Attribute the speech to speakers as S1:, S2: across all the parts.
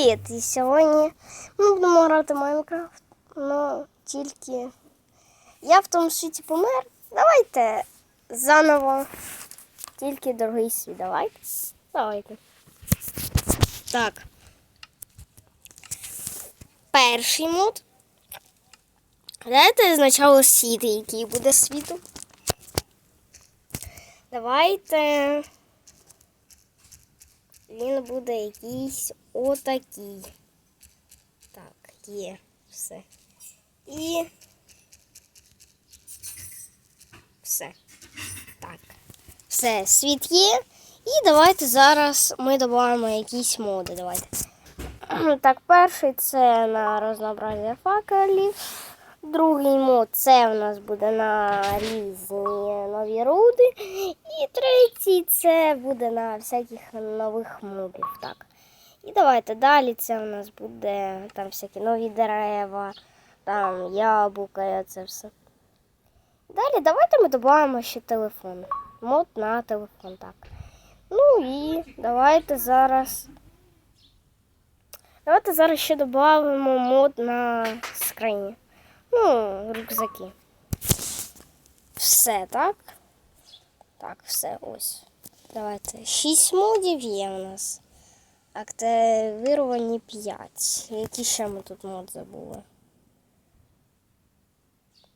S1: Привіт! І сьогодні ми будемо грати в Майнкрафт. Ну, тільки я в тому світі помер. Давайте заново. Тільки другий світ. Давайте. Давайте. Так. Перший мод. Давайте спочатку світ, який буде світу. Давайте. Він буде якийсь отакий. Так, є все. І все. Так. Все, світ є. І давайте зараз ми додамо якісь моди. Давайте. Так, перший це на рознообразя факелів. Другий мод це у нас буде на різні нові руди. І третій це буде на всяких нових мобів. Так. І давайте далі це у нас буде там всякі нові дерева, там яблука це все. Далі давайте ми додамо ще телефон. Мод на телефон, так. Ну і давайте зараз. Давайте зараз ще додамо мод на скрині. Ну, рюкзаки. Все, так? Так, все, ось. Давайте. Шість модів є у нас. Активіровані 5. Які ще ми тут мод забули?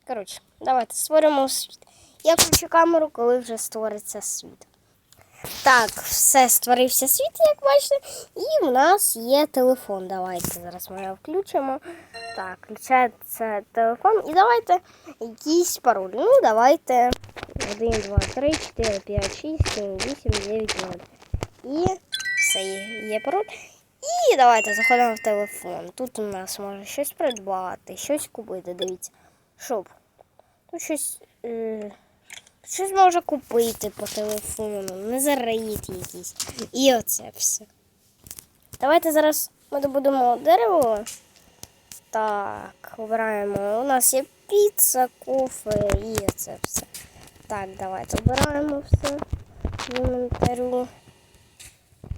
S1: Коротше, давайте створимо світ. Я включу камеру, коли вже створиться світ. Так, все створився світ, як бачите, і в нас є телефон. Давайте зараз ми його включимо. Так, включається телефон. І давайте якийсь пароль. Ну, давайте 1, 2, 3, 4, 5, 6, 7, 8, 9, 0. І все є, пароль. І давайте заходимо в телефон. Тут у нас може щось придбати, щось купити. Дивіться. Щоб. Тут щось. Е Щось можна купити по телефону, не зарейт якийсь. І оце все. Давайте зараз ми добудемо дерево. Так, обираємо. У нас є піца, кофе і це все. Так, давайте обираємо все. В інвентарю.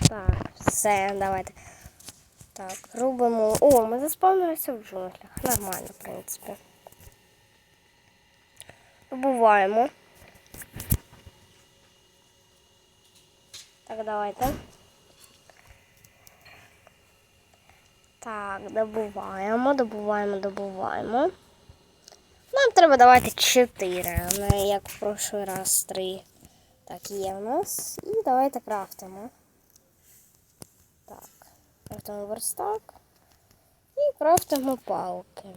S1: Так, все, давайте. Так, робимо. О, ми заспавнилися в джунглях. Нормально, в принципі. Добуваємо. Так, давайте. Так, добуваємо, добуваємо, добуваємо. Нам треба давати 4, а не як в прошлий раз 3. Так, є в нас. І давайте крафтимо. Так, крафтимо верстак. І крафтимо палки.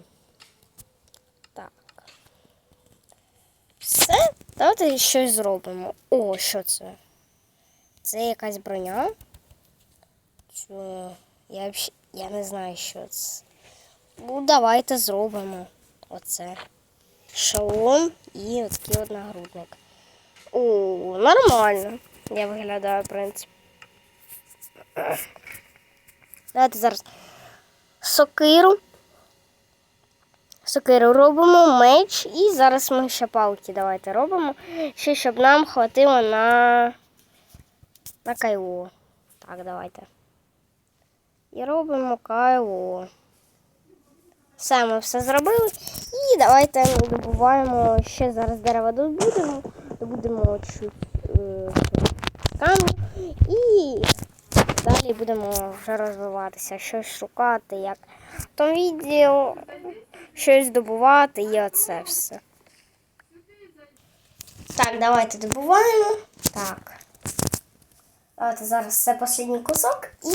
S1: Так. Все, давайте щось зробимо. О, що це? Це якась броня. Що? Я взагалі я не знаю, що це. Ну, давайте зробимо оце. Шалом і такий от нагрудник. О, нормально. Я виглядаю, в принципі. Давайте зараз сокиру. Сокиру робимо меч і зараз ми ще палки давайте робимо. Ще щоб нам хватило на на кайло. Так, давайте. І робимо кайло. Все, ми все зробили. І давайте добуваємо ще зараз дерева добудемо. Добудемо чуть е, камінь. І далі будемо вже розвиватися, щось шукати, як в тому відео щось добувати і оце все. Так, давайте добуваємо. Так. Давайте зараз це останній кусок і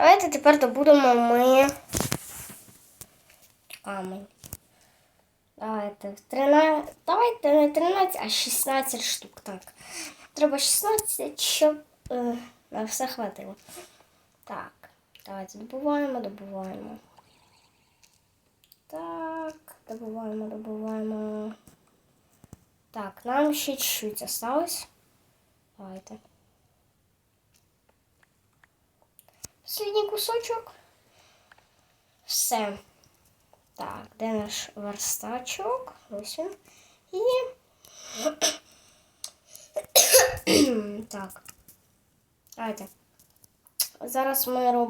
S1: давайте тепер добудемо ми камень. Давайте 13. Давайте не 13, а 16 штук. Так. Треба 16, щоб е, на все хватило. Так, давайте добуваємо, добуваємо. Так, добуваємо, добуваємо. Так, нам ще чуть-чуть осталось. Давайте. Последній кусочок. Все. Так, де наш верстачок? Ось він. І. так. Давайте. Зараз ми робимо.